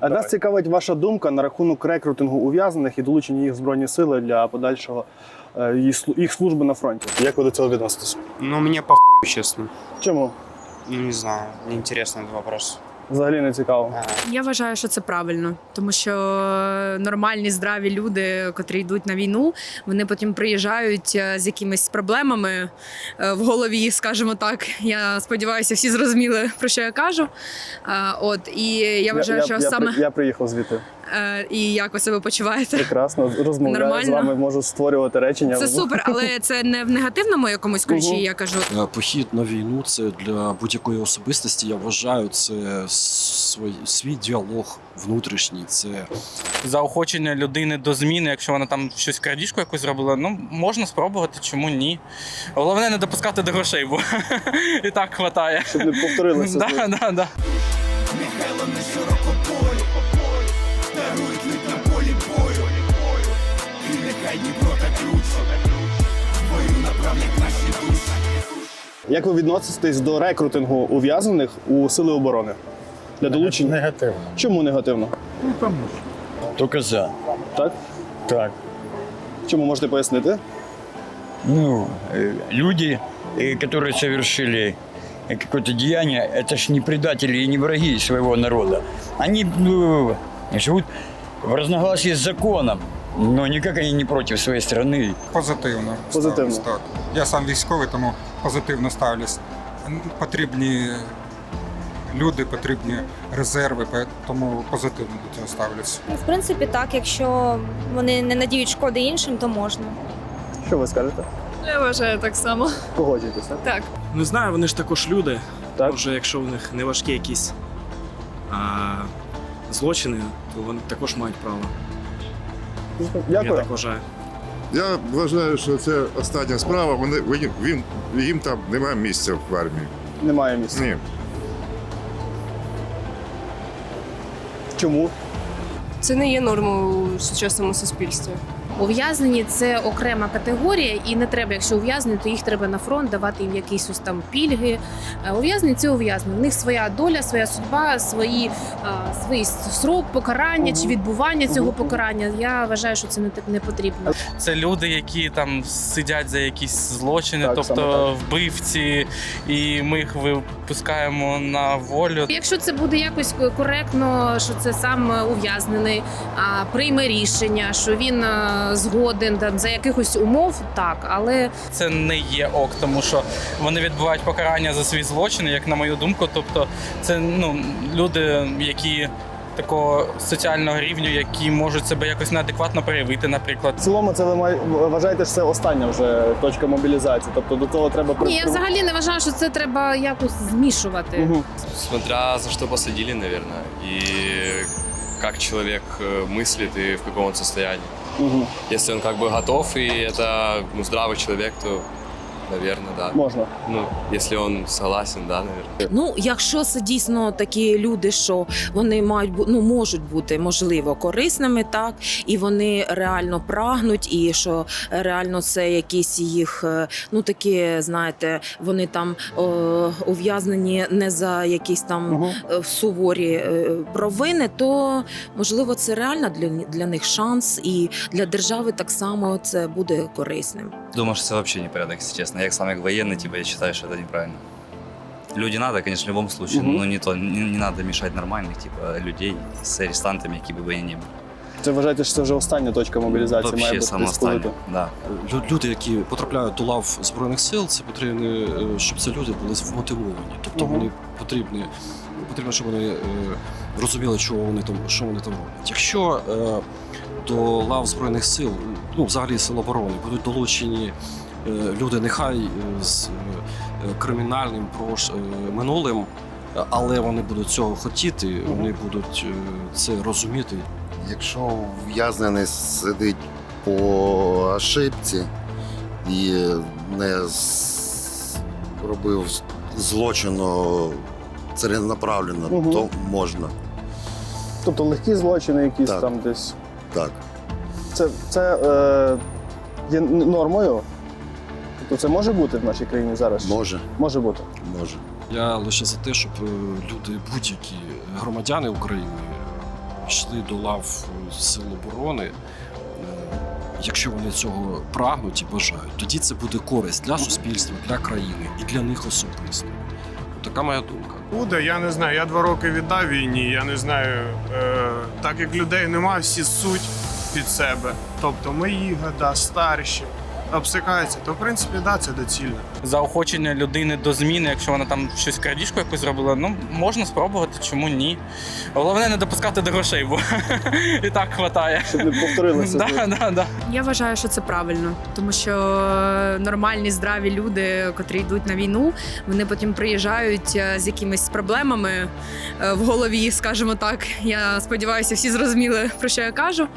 А нас цікавить ваша думка на рахунок рекрутингу ув'язнених і долучення їх в збройні сили для подальшого е, їх служби на фронті. Як ви до цього відноситесь? Ну, мені похуй, чесно. Чому? Ну, не знаю, Неінтересний вопрос. Взагалі не цікаво. Я вважаю, що це правильно, тому що нормальні здраві люди, котрі йдуть на війну, вони потім приїжджають е, з якимись проблемами е, в голові, скажімо так. Я сподіваюся, всі зрозуміли про що я кажу. Е, От і я вважаю, я, що я, саме я приїхав звідти. Е, і як ви себе почуваєте. Прекрасно, розмовляю з вами, можу створювати речення. Це супер, але це не в негативному якомусь ключі. Мгм. Я кажу, Е, Похід на війну це для будь-якої особистості. Я вважаю, це свій, свій діалог внутрішній. Це заохочення людини до зміни, якщо вона там щось крадіжку якусь зробила, ну можна спробувати, чому ні. Головне не допускати до грошей, бо і так хватає. Щоб не повторилося. Да, да, да. Як ви відноситесь до рекрутингу ув'язнених у сили оборони для долучення? Негативно. Чому негативно? Только за. Так? Так. Чому можете пояснити? Ну, э, люди, э, которые совершили э, какое-то деяние, это ж не предатели и не враги своего народа. Они ну, живут в разногласии с законом, но никак они не против своей страны. Позитивно. Позитивно. ставлюсь, Так. Я сам військовий, тому позитивно ставлюсь. Потрібні люди, потрібні резерви, тому позитивно до цього ставлюсь. Ну, В принципі, так, якщо вони не надіють шкоди іншим, то можна. Що ви скажете? я вважаю так само. Погоджуєтеся? Так. Не знаю, вони ж також люди. Так. Може, якщо в них не важкі якісь а, злочини, то вони також мають право. Я Дякую. так вважаю. Я вважаю, що це остання справа. Вони він, він їм там немає місця в армії. Немає місця. Ні. Чому? Це не є нормою у сучасному суспільстві. Ув'язнені це окрема категорія, і не треба, якщо ув'язнені, то їх треба на фронт давати їм якісь ось там пільги. Е, Ув'язнені це ув'язнені. В них своя доля, своя судьба, свої, а, свій срок покарання чи відбування цього покарання. Я вважаю, що це не не потрібно. Це люди, які там сидять за якісь злочини, Так, саме тобто вбивці, і ми їх випускаємо на волю. Якщо це буде якось коректно, що це сам ув'язнений а, прийме рішення, що він а, згоден там за якихось умов, так, але Це не є ок, тому що вони відбувають покарання за свої злочини, як на мою думку. Тобто, це ну люди, які такого соціального рівню, які можуть себе якось неадекватно проявити, наприклад. В цілому, це ви вважаєте, що це остання вже точка мобілізації. Тобто до того треба ні, я взагалі не вважаю, що це треба якось змішувати. Угу. Смотря за что посадили, наверное, и как человек э, мыслит и в каком он состоянии. Угу. Если он как бы готов и это ну, здравый человек, то, наверное, да. Можна. Ну, если он согласен, да, наверное. Ну, якщо це дійсно такі люди, що вони мають бу- ну, можуть бути можливо корисними, так і вони реально прагнуть, і що реально це якісь їх, е, ну такі, знаєте, вони там о, ув'язнені не за якісь там Угу. е, суворі е, провини, то можливо це реально для, для них шанс, і для держави так само це буде корисним. Думаю, что это вообще непорядок, если честно. Я сам как военный, типа, я считаю, что это неправильно. Люди надо, конечно, в любом случае, Мгм. но не то, не, не надо мешать нормальных, типа, людей с арестантами, какие бы они ни были. Це вважаєте, що це вже остання точка мобілізації має Вообще бути самоостанние, десь да. лю- люди, які потрапляють до лав збройних сил, це потрібно, е, щоб це люди були вмотивовані. Тобто Мгм. вони потрібні, потрібно, щоб вони е, розуміли, що вони там, що вони там роблять. Якщо е, до лав збройних сил, ну взагалі сил оборони, будуть долучені е, люди, нехай е, з е, кримінальним прош, е, минулим. Але вони будуть цього хотіти, вони будуть е, це розуміти Якщо ув'язнений сидить по ошибці і не робив злочину ціленаправленно, Мгм. то можна. Тобто легкі злочини якісь Так. там десь. Так. Це, це е, є нормою. Тобто це може бути в нашій країні зараз? Може, Може бути. може. Я лише за те, щоб е, люди, будь-які громадяни України пішли до лав Сил оборони, е, якщо вони цього прагнуть і бажають, тоді це буде користь для суспільства, для країни і для них особисто. Така моя думка. Буде, я не знаю. Я два роки віддав війні. Я не знаю, е, так як людей немає, всі суть під себе. Тобто мої года, старші, обсикаються, то в принципі да, це доцільно. Заохочення людини до зміни, якщо вона там щось крадіжку якусь зробила, ну можна спробувати, чому ні. Головне не допускати до грошей, бо і так хватає. Щоб не повторилося. Да, да, да. Я вважаю, що це правильно, тому що нормальні здраві люди, котрі йдуть на війну, вони потім приїжджають е, з якимись проблемами е, в голові, скажімо так. Я сподіваюся, всі зрозуміли про що я кажу.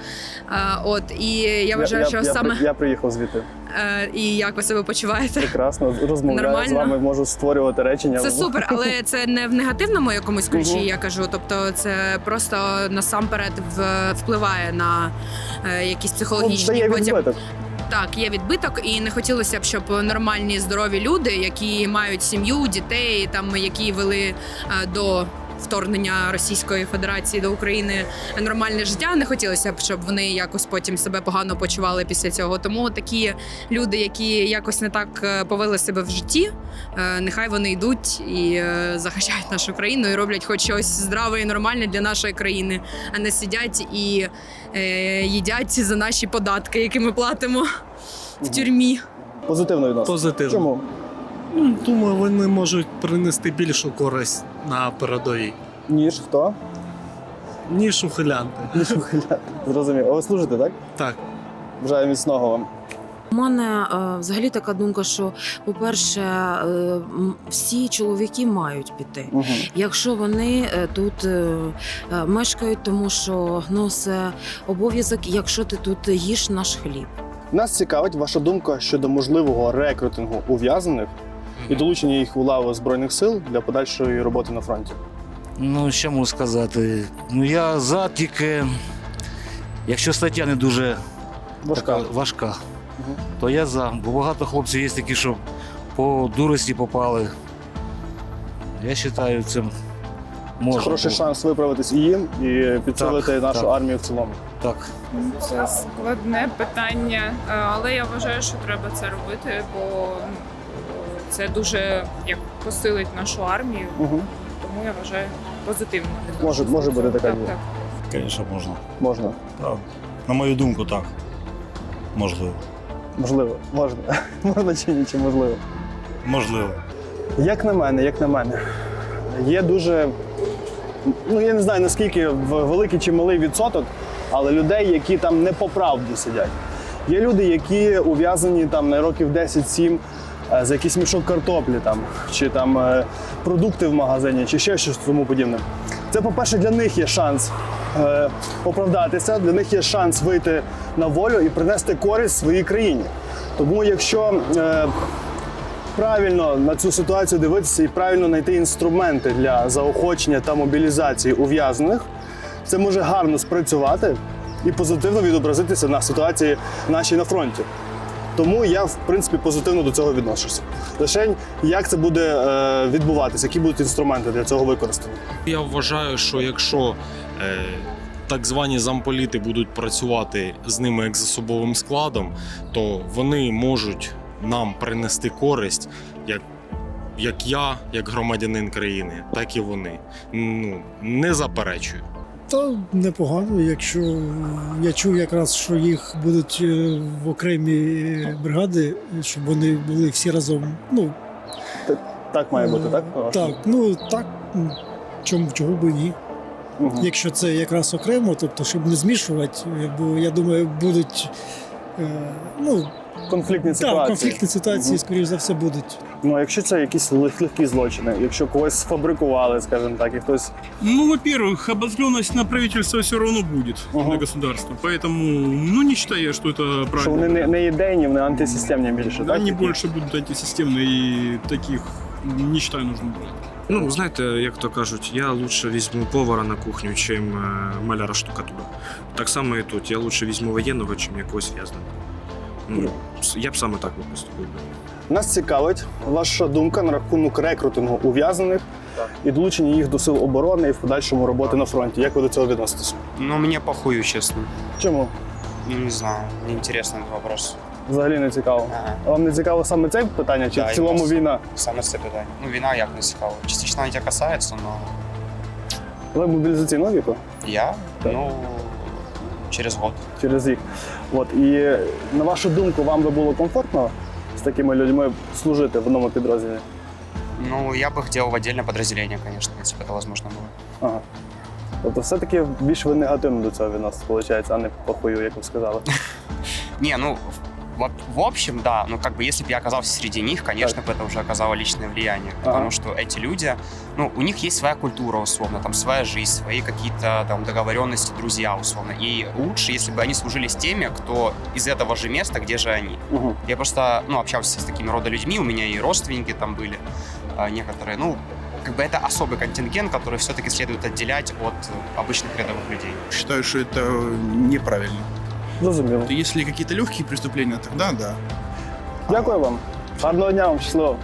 Е, От і я вважаю, що я, саме я приїхав звідти. Е, і як ви себе почуваєте? Прекрасно, розмовляю з вами, можу створювати речення. Це супер, але це не в негативному якомусь ключі. Я кажу. Тобто, це просто насамперед впливає на е, якісь Ну, психологічні дає потім. Так, є відбиток, і не хотілося б, щоб нормальні здорові люди, які мають сім'ю, дітей, там які вели е, до. Вторгнення Російської Федерації до України нормальне життя не хотілося б, щоб вони якось потім себе погано почували після цього. Тому такі люди, які якось не так е, повели себе в житті, е, нехай вони йдуть і е, захищають нашу країну і роблять хоч щось здраве і нормальне для нашої країни, а не сидять і е, їдять за наші податки, які ми платимо в тюрмі. Позитивно відносно. Позитивно. Чому? Ну, думаю, вони можуть принести більшу користь на передовій, Ніж хто? ніж ухилянти. Ніж ухиляти. Зрозумів. А ви служите, так? Так. Бажаю міцного вам. У мене е, взагалі така думка, що, по-перше, е, всі чоловіки мають піти. Угу. Якщо вони е, тут мешкають, тому що ну, це обов'язок, якщо ти тут їш наш хліб. Нас цікавить ваша думка щодо можливого рекрутингу ув'язнених і долучення їх у лаву збройних сил для подальшої роботи на фронті. Ну, що можу сказати? Ну, я за тільки, якщо стаття не дуже Важка. така важка, Мгм. то я за. Бо багато хлопців є такі, що по дурості попали. Я вважаю, це можна. Хороший було. шанс виправитись і їм, і підсилити Так, нашу так. армію в цілому. Так. Це складне питання, е, але я вважаю, що треба це робити, бо це дуже як посилить нашу армію. Угу. Тому я вважаю позитивно. Може, може бути така Так, так. Звісно, можна. Можна. Так. На мою думку, так. Можливо. Можливо, можна. можна чи ні, чи можливо. Можливо. Як на мене, як на мене, є дуже, ну я не знаю наскільки в- великий чи малий відсоток, але людей, які там не по правді сидять. Є люди, які ув'язані там на років 10-7 е, за якийсь мішок картоплі там, чи там е, продукти в магазині, чи ще щось тому подібне. Це, по-перше, для них є шанс е, оправдатися, для них є шанс вийти на волю і принести користь своїй країні. Тому якщо е, правильно на цю ситуацію дивитися і правильно знайти інструменти для заохочення та мобілізації ув'язнених, це може гарно спрацювати і позитивно відобразитися на ситуації нашій на фронті. Тому я, в принципі, позитивно до цього відношуся. Лише як це буде е, відбуватися, які будуть інструменти для цього використані. Я вважаю, що якщо е, так звані замполіти будуть працювати з ними як з особовим складом, то вони можуть нам принести користь, як, як я, як громадянин країни, так і вони. Ну, не заперечую. Та непогано, якщо я чув якраз, що їх будуть е, в окремі бригади, щоб вони були всі разом. Ну Так має бути, так? так, ну так чому чого би ні. Мгм. Якщо це якраз окремо, тобто щоб не змішувати, е, бо я думаю, будуть е, ну Конфліктні ситуації. так, конфліктні ситуації, Мгм. скоріш за все, будуть. Ну, а якщо це якісь лег- легкі злочини, якщо когось сфабрикували, скажімо так, і хтось Ну, во-первых, обозленность на правительство все равно будет, на государство. Поэтому, ну, не считаю, что это правильно. що вони не, не ідейні, вони антисистемні більше, так? Они больше будут антисистемные и таких не считаю нужным брать. Ну, знаєте, як то кажуть, я лучше візьму повара на кухню, чим е, маляра штукатура. Так само і тут. Я лучше візьму воєнного, чим якогось в'язня. Ну, я б саме так би поступив. Нас цікавить ваша думка на рахунок рекрутингу ув'язнених і долучення їх до сил оборони і в подальшому роботи на фронті. Як ви до цього відноситесь? Ну, мне похую, честно. Чому? Ну, не знаю, неинтересный этот вопрос. Взагалі не цікаво. А вам не цікаво саме це питання, чи Да, в цілому якраз. війна? Саме це питання. Ну, війна як не цікаво. Частично вона тебе касається, але Ви мобілізаційного віку? я, ну, через год. через рік. От і на вашу думку, вам би було комфортно з такими людьми служити в одному підрозділі? Ну, я бы их делал в отдельное подразделение, конечно, если бы это возможно было. Ага. Тобто, все-таки більш ви негативно до цього відноситесь, виходить, а не похую, як ви сказали. Не, ну, в, в общем, да, ну, как бы, если бы я оказался среди них, конечно, бы это уже оказало личное влияние, потому Ага. что эти люди, ну, у них есть своя культура, условно, там, своя жизнь, свои какие-то, там, договоренности, друзья, условно, и лучше, если бы они служили с теми, кто из этого же места, где же они. Угу. Я просто, ну, общался с такими рода людьми, у меня и родственники там были, а, некоторые, ну, как бы это особый контингент, который все-таки следует отделять от обычных рядовых людей. Считаю, что это неправильно. Зрозуміло. Если какие-то легкие преступления, тогда да. Дякую вам. Гарного дня вам, щасливо.